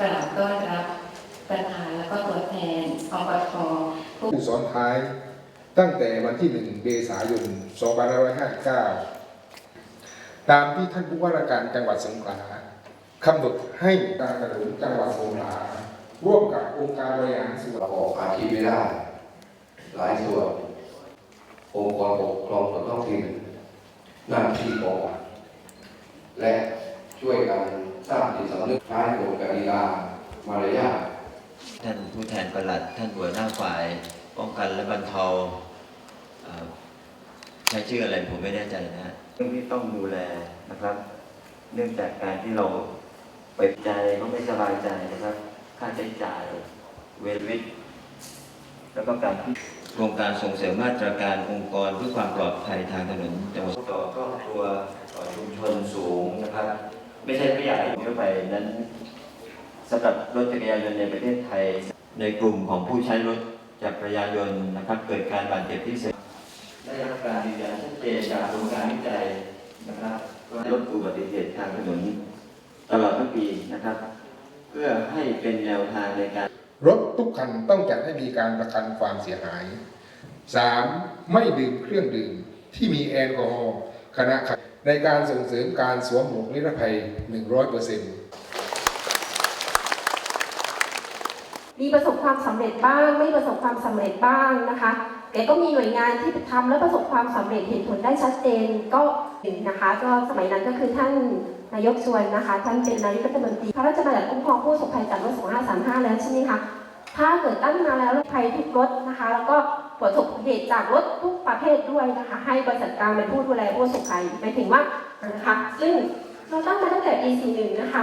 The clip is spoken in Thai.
กราบต้อนรับประธานและก็ตัวแทนอปทผู้ผู้สอนท้ายตั้งแต่วันที่ 1 เมษายน 2559 ตามที่ท่านผู้ว่าราชการจังหวัดสงขลากำหนดให้การกระดุมจังหวัดสงขลาร่วมกับองค์การบริหารส่วนเราออกอาชีพไม่ได้หลายส่วน องค์กรปกครองส่วนท้องถิ่นหน้าที่ของรัฐและช่วยกัน สร้างจิตสำนึกใช้กฎกติกามารยาทท่านผู้แทนประหลัด ท่านหัวหน้าฝ่ายป้องกันและบรรเทาเอ่อใช้ชื่ออะไรผมไม่แน่ใจนะฮะเรื่องที่ต้องดูแลนะครับ เนื่องจากการที่เราไปใจก็ไม่สบายใจนะครับ ค่าใช้จ่ายเวรวิทย์แล้วก็การที่โครงการส่งเสริมมาตรการองค์กรเพื่อความปลอดภัยทางถนนจังหวัดต่อครอบครัวต่อชุมชนสูงนะครับ ไม่ใช่ไม่อยากให้ผมเข้าไปนั้นสำหรับรถจักรยานยนต์ในประเทศไทย ในกลุ่มของผู้ใช้รถจักรยานยนต์นะครับ เกิดการบาดเจ็บที่เสียได้รับการยืนยันชัดเจนจากโครงการวิจัยนะครับว่าลดอุบัติเหตุทางถนนตลอดทั้งปีนะครับ เพื่อให้เป็นแนวทางในการ รถทุกคันต้องจัดให้มีการประกันความเสียหาย 3. ไม่ดื่มเครื่องดื่มที่มีแอลกอฮอล์ขณะขับ ในการส่งเสริมการสวมหมวกนิรภัย 100%มีประสบความสำเร็จบ้าง ไม่ประสบความสำเร็จบ้างนะคะแต่ก็มีหน่วยงานที่ทำและประสบความสำเร็จเห็นผลได้ชัดเจนก็หนึ่งนะคะ ก็สมัยนั้นก็คือท่านนายกชวนนะคะ ท่านเป็นนายกรัฐมนตรีพระราชบัญญัติคุ้มครองผู้ประสบภัยจากรถ2535 แล้วใช่ไหมคะถ้าเกิดตั้งมาแล้วรถภัยทุกรถนะคะ แล้วก็ ประสบเหตุจากรถทุกประเภทด้วยนะคะ ให้บริษัทกลางเป็นผู้ดูแลผู้ประสบภัยหมายถึงว่านะคะซึ่งเราตั้งมาตั้งแต่ปี41นะคะ